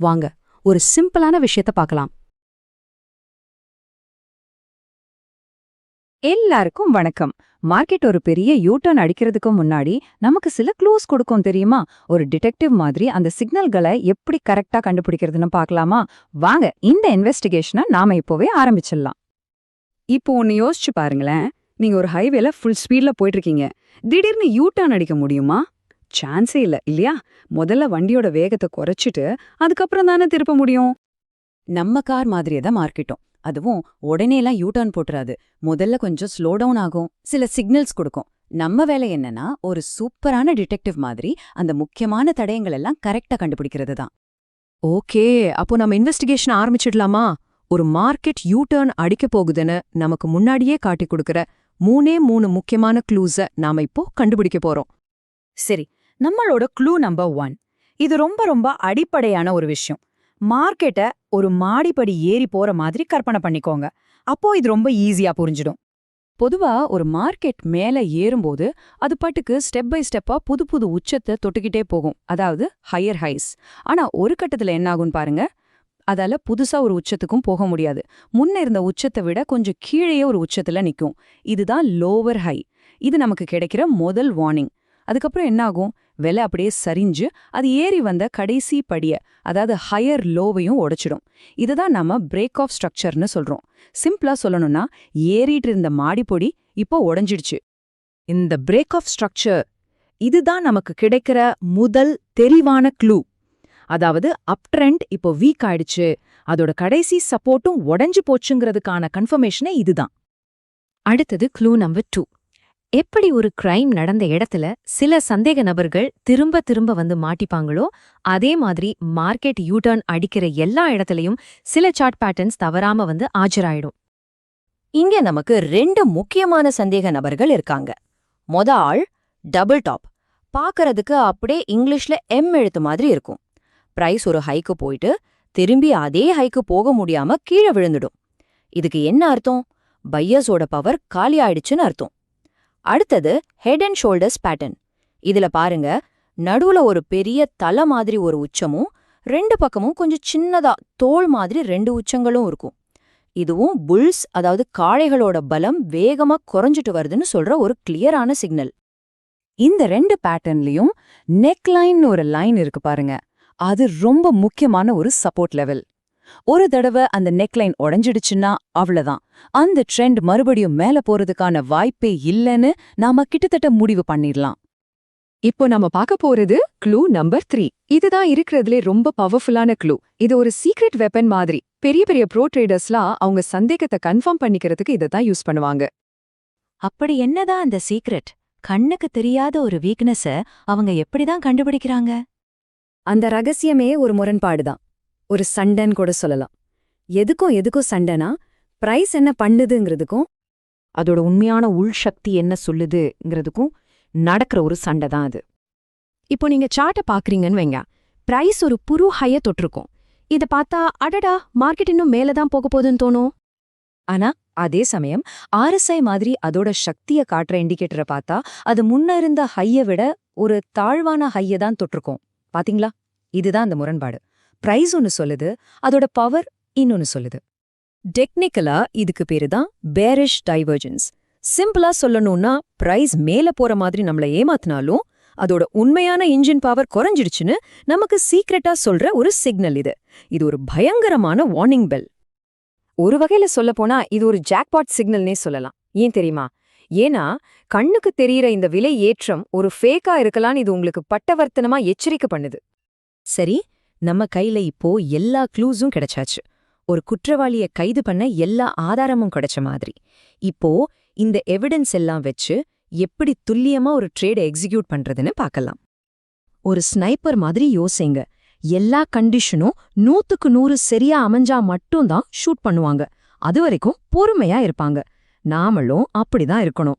வாங்க ஒரு சிம்பிளான விஷயத்த பார்க்கலாம். எல்லாருக்கும் வணக்கம். மார்க்கெட் ஒரு பெரிய யூட்டர்ன் அடிக்கிறதுக்கு முன்னாடி நமக்கு சில க்ளூஸ் கொடுக்கும் தெரியுமா? ஒரு டிடெக்டிவ் மாதிரி அந்த சிக்னல்களை எப்படி கரெக்டா கண்டுபிடிக்கிறதுன்னு பார்க்கலாமா? வாங்க இந்த இன்வெஸ்டிகேஷனை நாம இப்போவே ஆரம்பிச்சிடலாம். இப்போ ஒன்னு யோசிச்சு பாருங்களேன். நீங்க ஒரு ஹைவேல ஃபுல் ஸ்பீட்ல போயிட்டு இருக்கீங்க. திடீர்னு யூ அடிக்க முடியுமா? சான்ஸே இல்ல இல்லையா? முதல்ல வண்டியோட வேகத்தை குறைச்சிட்டு அதுக்கப்புறம் தானே திருப்ப முடியும்? நம்ம கார் மாதிரியே தான் மார்க்கெட்டும். அதுவும் உடனேலாம் யூ டர்ன் போட்டுறாது. முதல்ல கொஞ்சம் ஸ்லோ டவுன் ஆகும். சில சிக்னல்ஸ் கொடுக்கும். நம்ம வேலை என்னன்னா ஒரு சூப்பரான டிடெக்டிவ் மாதிரி அந்த முக்கியமான தடயங்கள் எல்லாம் கரெக்டா கண்டுபிடிக்கிறது தான். ஓகே அப்போ நம்ம இன்வெஸ்டிகேஷன் ஆரம்பிச்சிடலாமா? ஒரு மார்க்கெட் யூ டர்ன் அடிக்க போகுதுன்னு நமக்கு முன்னாடியே காட்டி கொடுக்கற மூணே மூணு முக்கியமான க்ளூஸ நாம இப்போ கண்டுபிடிக்க போறோம். சரி நம்மளோட க்ளூ நம்பர் ஒன் இது ரொம்ப ரொம்ப அடிப்படையான ஒரு விஷயம். மார்க்கெட்டை ஒரு மாடிப்படி ஏறி போற மாதிரி கற்பனை பண்ணிக்கோங்க. அப்போ இது ரொம்ப ஈஸியா புரிஞ்சிடும். பொதுவா ஒரு மார்க்கெட் மேல ஏறும்போது அது பாட்டுக்கு ஸ்டெப் பை ஸ்டெப்பா புது புது உச்சத்தை தொட்டுக்கிட்டே போகும். அதாவது ஹையர் ஹைஸ் ஆனா ஒரு கட்டத்துல என்னாகும் பாருங்க. அதால புதுசா ஒரு உச்சத்துக்கும் போக முடியாது. முன்ன இருந்த உச்சத்தை விட கொஞ்சம் கீழேயே ஒரு உச்சத்துல நிக்கும். இதுதான் லோவர் ஹை இது நமக்கு கிடைக்கிற முதல் வார்னிங் அதுக்கப்புறம் என்னாகும் விலை அப்படியே சரிஞ்சு அது ஏறி வந்த கடைசி படிய அதாவது ஹையர் லோவையும் உடைச்சிடும். இதுதான் நம்ம பிரேக் ஆஃப் ஸ்ட்ரக்சர்னு சொல்றோம். சிம்பிளா சொல்லணும்னா ஏறிட்டு இருந்த மாடிப்பொடி இப்போ உடைஞ்சிடுச்சு. இந்த பிரேக் ஆஃப் ஸ்ட்ரக்சர் இதுதான் நமக்கு கிடைக்கிற முதல் தெரிவான க்ளூ அதாவது அப்ட்ரெண்ட் இப்போ வீக் ஆயிடுச்சு. அதோட கடைசி சப்போர்ட்டும் உடைஞ்சு போச்சுங்கிறதுக்கான கன்ஃபர்மேஷனே இதுதான். அடுத்தது க்ளூ நம்பர் டூ எப்படி ஒரு கிரைம் நடந்த இடத்துல சில சந்தேக நபர்கள் திரும்ப திரும்ப வந்து மாட்டிப்பாங்களோ அதே மாதிரி மார்க்கெட் யூடர்ன் அடிக்கிற எல்லா இடத்துலயும் சில சார்ட் பேட்டர்ன்ஸ் தவறாம வந்து ஆஜராயிடும். இங்க நமக்கு ரெண்டு முக்கியமான சந்தேக நபர்கள் இருக்காங்க. மொத ஆள் டபுள் டாப் பாக்கறதுக்கு அப்படியே இங்கிலீஷ்ல எம் எழுத்து மாதிரி இருக்கும். பிரைஸ் ஒரு ஹைக்கு போயிட்டு திரும்பி அதே ஹைக்கு போக முடியாம கீழே விழுந்துடும். இதுக்கு என்ன அர்த்தம்? பையஸோட பவர் காலி ஆயிடுச்சுன்னு அர்த்தம். அடுத்தது ஹெட் அண்ட் ஷோல்டர்ஸ் பேட்டர்ன் இதுல பாருங்க நடுவுல ஒரு பெரிய தலை மாதிரி ஒரு உச்சமும் ரெண்டு பக்கமும் கொஞ்சம் சின்னதா தோல் மாதிரி ரெண்டு உச்சங்களும் இருக்கும். இதுவும் புல்ஸ் அதாவது காளைகளோட பலம் வேகமா குறைஞ்சிட்டு வருதுன்னு சொல்ற ஒரு கிளியரான சிக்னல் இந்த ரெண்டு பேட்டர்ன்லயும் நெக் லைன் ஒரு லைன் இருக்கு பாருங்க. அது ரொம்ப முக்கியமான ஒரு சப்போர்ட் லெவல் ஒரு தடவை அந்த நெக்லைன் உடைஞ்சிடுச்சுன்னா அவ்வளவுதான். அந்த ட்ரெண்ட் மறுபடியும் மேல போறதுக்கான வாய்ப்பே இல்லைன்னு நாம கிட்டத்தட்ட முடிவு பண்ணிடலாம். இப்போ நம்ம பார்க்க போறது க்ளூ நம்பர் த்ரீ. இதுதான் இருக்கிறதுலே ரொம்ப பவர்ஃபுல்லான க்ளூ. இது ஒரு சீக்ரெட் வெப்பன் மாதிரி. பெரிய பெரிய ப்ரோ ட்ரேடர்ஸ்லாம் அவங்க சந்தேகத்தை கன்ஃபார்ம் பண்ணிக்கிறதுக்கு இதை தான் யூஸ் பண்ணுவாங்க. அப்படி என்னதான் அந்த சீக்ரெட்? கண்ணுக்கு தெரியாத ஒரு வீக்னஸ அவங்க எப்படிதான் கண்டுபிடிக்கிறாங்க? அந்த ரகசியமே ஒரு முரண்பாடுதான். ஒரு சண்டைன்னு கூட சொல்லலாம். எதுக்கும் எதுக்கும் சண்டைனா பிரைஸ் என்ன பண்ணுதுங்கிறதுக்கும் அதோட உண்மையான உள் சக்தி என்ன சொல்லுதுங்கிறதுக்கும் நடக்கிற ஒரு சண்டை தான் அது. இப்போ நீங்க சார்ட்டை பாக்குறீங்கன்னு வைங்க. பிரைஸ் ஒரு புரு ஹைய தொட்டிருக்கும். இத பார்த்தா அடடா மார்க்கெட் இன்னும் மேல தான் போக போகுதுன்னு தோணும். ஆனா அதே சமயம் ஆர்எஸ்ஐ மாதிரி அதோட சக்திய காட்டுற இண்டிகேட்டரை பார்த்தா அது முன்ன இருந்த ஹைய விட ஒரு தாழ்வான ஹைய தான் தொட்டிருக்கும். பாத்தீங்களா? இதுதான் அந்த முரண்பாடு. பிரைஸ் ஒன்னு சொல்லுது அதோட பவர் இன்னொன்னு சொல்லுது. டெக்னிக்கலா இதுக்கு பேரு தான் பேரிஷ் டைவர்ஜன்ஸ் சிம்பிளா சொல்லணும்னா பிரைஸ் மேல போற மாதிரி நம்மள ஏமாத்தினாலும் அதோட உண்மையான இன்ஜின் பவர் குறைஞ்சிடுச்சுன்னு நமக்கு சீக்ரெட்டா சொல்ற ஒரு சிக்னல் இது. இது ஒரு பயங்கரமான வார்னிங் பெல் ஒரு வகையில சொல்லப்போனா இது ஒரு ஜாக்பாட் சிக்னல்னே சொல்லலாம். ஏன் தெரியுமா? ஏன்னா கண்ணுக்கு தெரியற இந்த விலை ஏற்றம் ஒரு ஃபேக்கா இருக்கலாம்னு இது உங்களுக்கு பட்டவர்த்தனமா எச்சரிக்கை பண்ணுது. சரி நம்ம கையில இப்போ எல்லா க்ளூஸும் கிடைச்சாச்சு. ஒரு குற்றவாளிய கைது பண்ண எல்லா ஆதாரமும் கிடைச்ச மாதிரி. இப்போ இந்த எவிடன்ஸ் எல்லாம் வச்சு எப்படி துல்லியமா ஒரு ட்ரேடை எக்ஸிக்யூட் பண்றதுன்னு பார்க்கலாம். ஒரு ஸ்னைப்பர் மாதிரி யோசிங்க. எல்லா கண்டிஷனும் நூத்துக்கு நூறு சரியா அமைஞ்சா மட்டும்தான் ஷூட் பண்ணுவாங்க. அது வரைக்கும் பொறுமையா இருப்பாங்க. நாமளும் அப்படிதான் இருக்கணும்.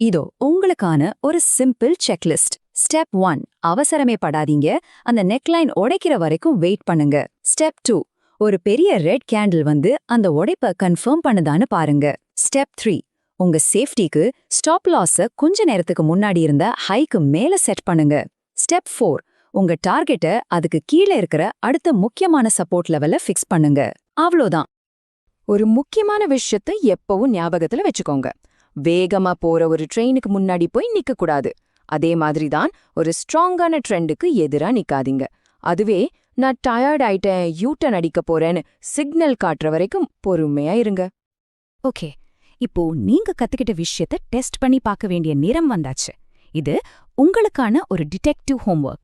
இதோ உங்களுக்கான ஒரு சிம்பிள் செக்லிஸ்ட் ஸ்டெப் ஒன் அவசரமே படாதீங்க. அந்த நெக்லைன் உடைக்கிற வரைக்கும் வெயிட் பண்ணுங்க. ஸ்டெப் டூ ஒரு பெரிய ரெட் கேண்டில் வந்து அந்த உடைப்ப கன்ஃபார்ம் பண்ணுதான்னு பாருங்க. ஸ்டெப் த்ரீ உங்க சேஃப்டிக்கு ஸ்டாப் லாஸ கொஞ்ச நேரத்துக்கு முன்னாடி இருந்த ஹைக்கு மேல செட் பண்ணுங்க. ஸ்டெப் ஃபோர் உங்க டார்கெட்டை அதுக்கு கீழே இருக்கிற அடுத்த முக்கியமான சப்போர்ட் லெவல ஃபிக்ஸ் பண்ணுங்க. அவ்வளோதான். ஒரு முக்கியமான விஷயத்த எப்பவும் ஞாபகத்துல வச்சுக்கோங்க. வேகமா போற ஒரு ட்ரெயினுக்கு முன்னாடி போய் நிக்க கூடாது அதே மாதிரி தான் ஒரு ஸ்ட்ராங்கான ட்ரெண்டுக்கு எதிரா நிக்காதீங்க. அதுவே நான் டயர்ட் ஆயிட்டேன் யூட்டன் அடிக்க போறேன்னு சிக்னல் காட்டுற வரைக்கும் பொறுமையா இருங்க. ஓகே இப்போ நீங்க கத்துக்கிட்ட விஷயத்த டெஸ்ட் பண்ணி பார்க்க வேண்டிய நேரம் வந்தாச்சு. இது உங்களுக்கான ஒரு டிடெக்டிவ் ஹோம்ஒர்க்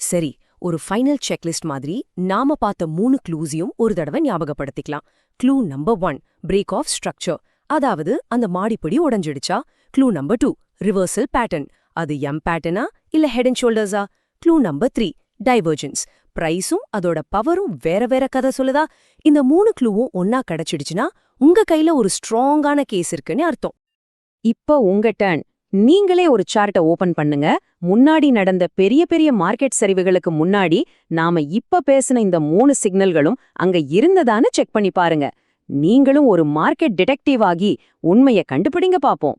சரி ஒரு ஃபைனல் செக்லிஸ்ட் மாதிரி நாம பார்த்த மூணு க்ளூஸையும் ஒரு தடவை ஞாபகப்படுத்திக்கலாம். Clue number one break of structure அதாவது அந்த மாடிப்படி உடைஞ்சிடுச்சா? Clue number two reversal pattern அது எம் பேட்டர்னா இல்ல ஹெட் அண்ட் ஷோல்டர்ஸா க்ளூ நம்பர் த்ரீ டைவர்ஜென்ஸ் பிரைஸும் அதோட பவரும் வேற வேற கதை சொல்லுதா? இந்த மூணு க்ளூவும் ஒன்னா கிடைச்சிடுச்சுன்னா உங்க கையில ஒரு ஸ்ட்ராங்கான கேஸ் இருக்குன்னு அர்த்தம். இப்போ உங்க டர்ன் நீங்களே ஒரு சார்ட்டை ஓபன் பண்ணுங்க. முன்னாடி நடந்த பெரிய பெரிய மார்க்கெட் சரிவுகளுக்கு முன்னாடி நாம இப்ப பேசின இந்த மூணு சிக்னல்களும் அங்க இருந்ததான்னு செக் பண்ணி பாருங்க. நீங்களும் ஒரு மார்க்கெட் டிடெக்டிவ் ஆகி உண்மையை கண்டுபிடிங்க பாப்போம்.